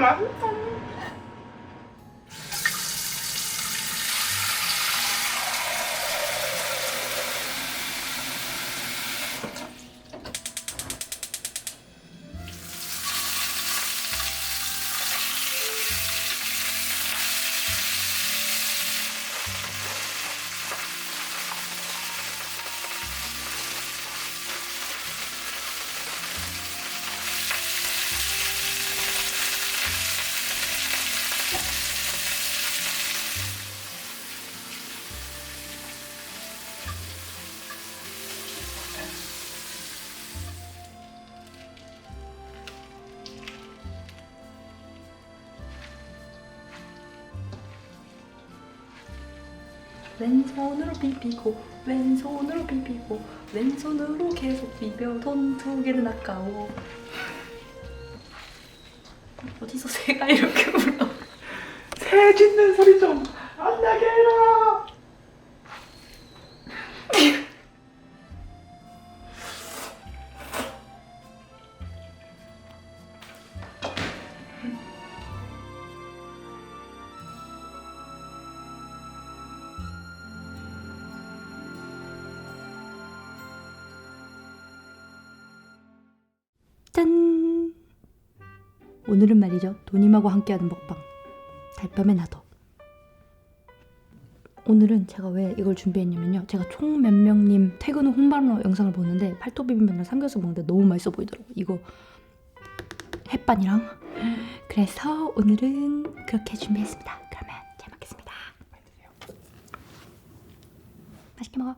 দেখলাম 왼손으로 비비고 왼손으로 비비고 왼손으로 계속 비벼 돈두 개는 아까워 어디서 새가 이렇게 울어 새 짖는 소리 좀 안 나게 해라. 짠. 오늘은 말이죠. 도님하고 함께하는 먹방. 달밤의 나도. 오늘은 제가 왜 이걸 준비했냐면요. 제가 총 몇 명님 퇴근 후 홍보하는 영상을 보는데 팔도 비빔면을 삼겨서 먹는데 너무 맛있어 보이더라고요. 이거 햇반이랑. 그래서 오늘은 그렇게 준비했습니다. 그러면 잘 먹겠습니다. 맛있게 먹어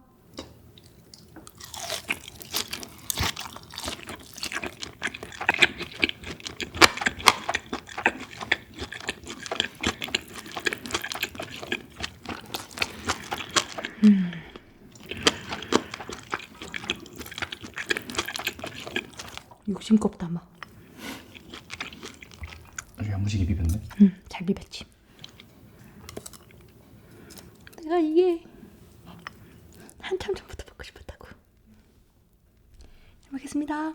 욕심껏 담아 아주 야무지게 비볐네. 응, 잘 비볐지. 내가 이게 한참 전부터 먹고 싶었다고. 잘 먹겠습니다.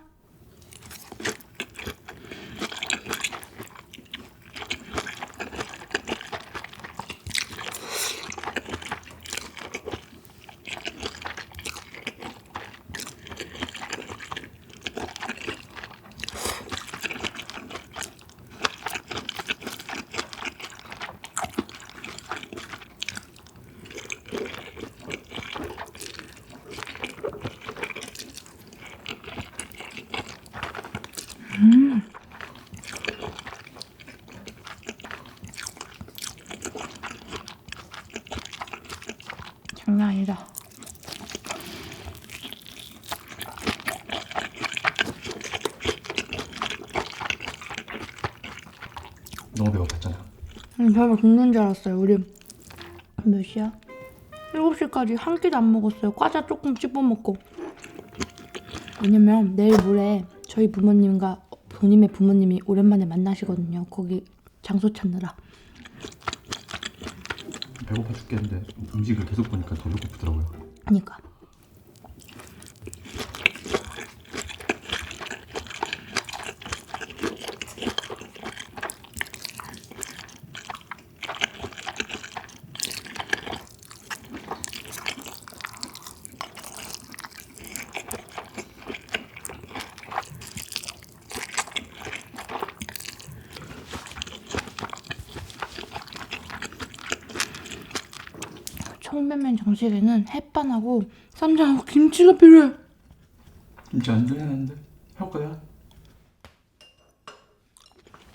장난 아니다. 너무 배고팠잖아. 응, 정말 죽는 줄 알았어요. 우리 몇 시야? 7시까지 한 끼도 안 먹었어요. 과자 조금 씹어 먹고. 왜냐면 내일 모레 저희 부모님과 본인의 부모님이 오랜만에 만나시거든요. 거기 장소 찾느라. 배고파 죽겠는데 음식을 계속 보니까 더 배고프더라고요. 그니까. 청배면 정식에는 햇반하고 쌈장하고 김치가 필요해. 김치 안 되는데 할 거야?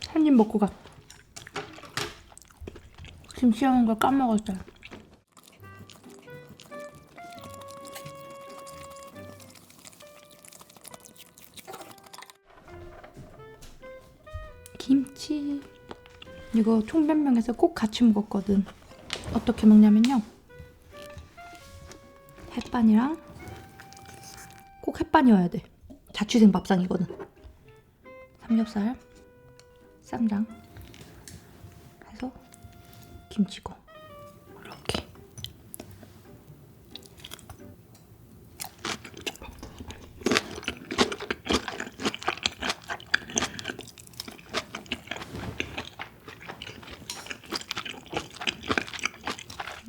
한 입 먹고 가. 김치 하는 걸 까먹었어요. 김치. 이거 총변명에서 꼭 같이 먹었거든. 어떻게 먹냐면요. 햇반이랑 꼭 햇반이어야 돼. 자취생 밥상이거든. 삼겹살, 쌈장 해서 김치고 이렇게.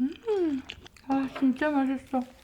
음, 아 진짜 맛있어.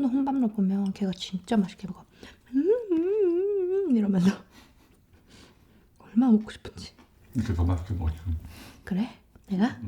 그 태국의 홍밥로 보면 걔가 진짜 맛있게 먹어. 음, 음, 음, 이러면서 얼마나 먹고 싶은지. 이렇게 더 맛있게 먹어. 그래? 내가?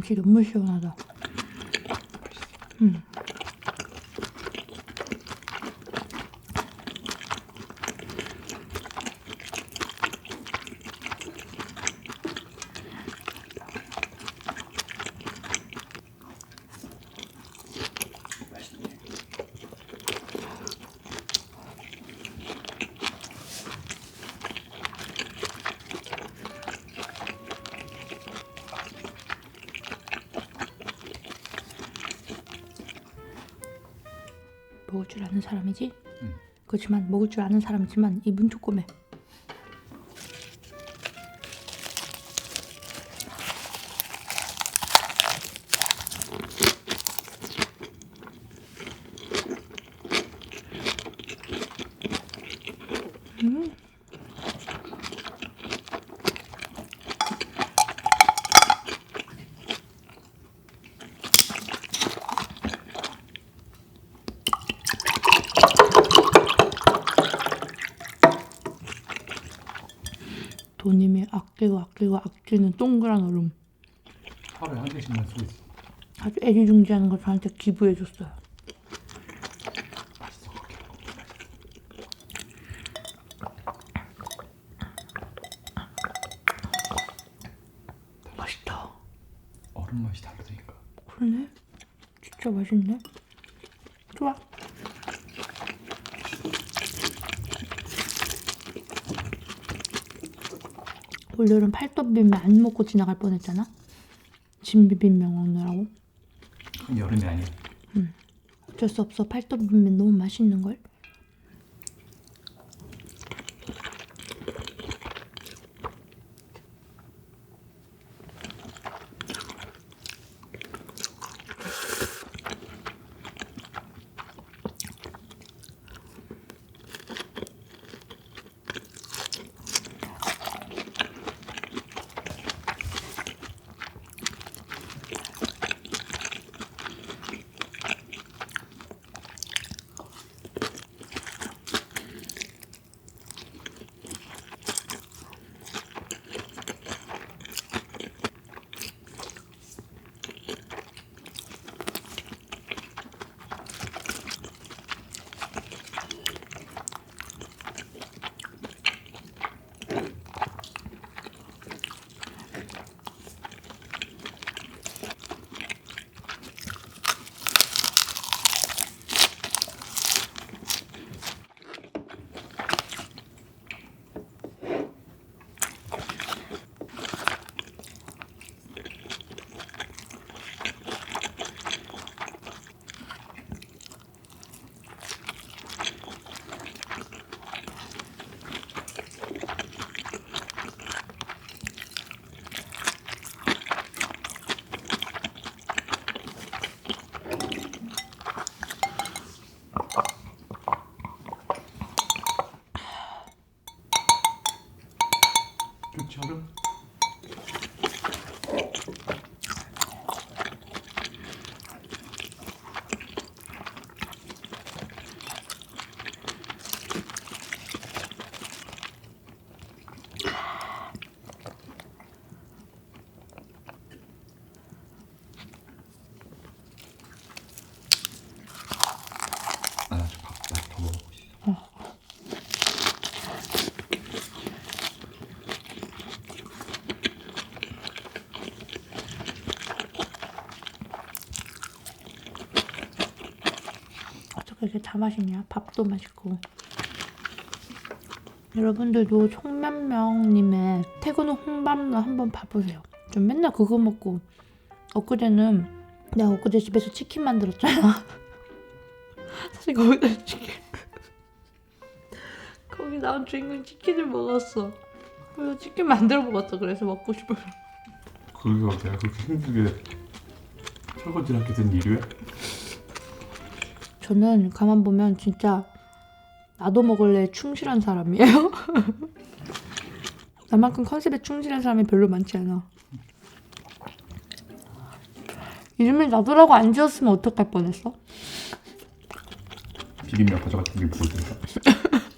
김치 너무 시원하다. 음. 먹을 줄 아는 사람이지? 응. 그렇지만 먹을 줄 아는 사람이지만 입은 조그매. 음. 도님이 아끼고 아끼는 동그란 얼음 하루에 한 개씩만 쓰고 있어. 아주 애지중지하는 걸 저한테 기부해줬어요. 맛있어. 그렇게. 맛있다. 얼음 맛이 다르다니까. 그러네. 진짜 맛있네. 좋아. 오늘은 팔도 비빔면 안 먹고 지나갈 뻔했잖아. 진 비빔면 먹느라고. 여름이 아니야. 어쩔 수 없어. 팔도 비빔면 너무 맛있는 걸. 어떻게 다 맛있냐? 밥도 맛있고. 여러분들도 송면명님의 태국 홍밥로 한번 봐보세요. 좀 맨날 그거 먹고 엊그제는 내가 엊그제 집에서 치킨 만들었잖아. 사실 거기다 치킨 거기 나온 주인공 치킨을 먹었어. 그래서 치킨 만들어 먹었어. 그래서 먹고 싶어서. 그거 내가 그렇게 힘들게 설거지를 하게 된 일이야? 저는 가만 보면 진짜 나도 먹을래 충실한 사람이에요. 나만큼 컨셉에 충실한 사람이 별로 많지 않아. 이름을 나도라고 안 지었으면 어떡할 뻔했어? 비빔면 가져갔던 게 보이던가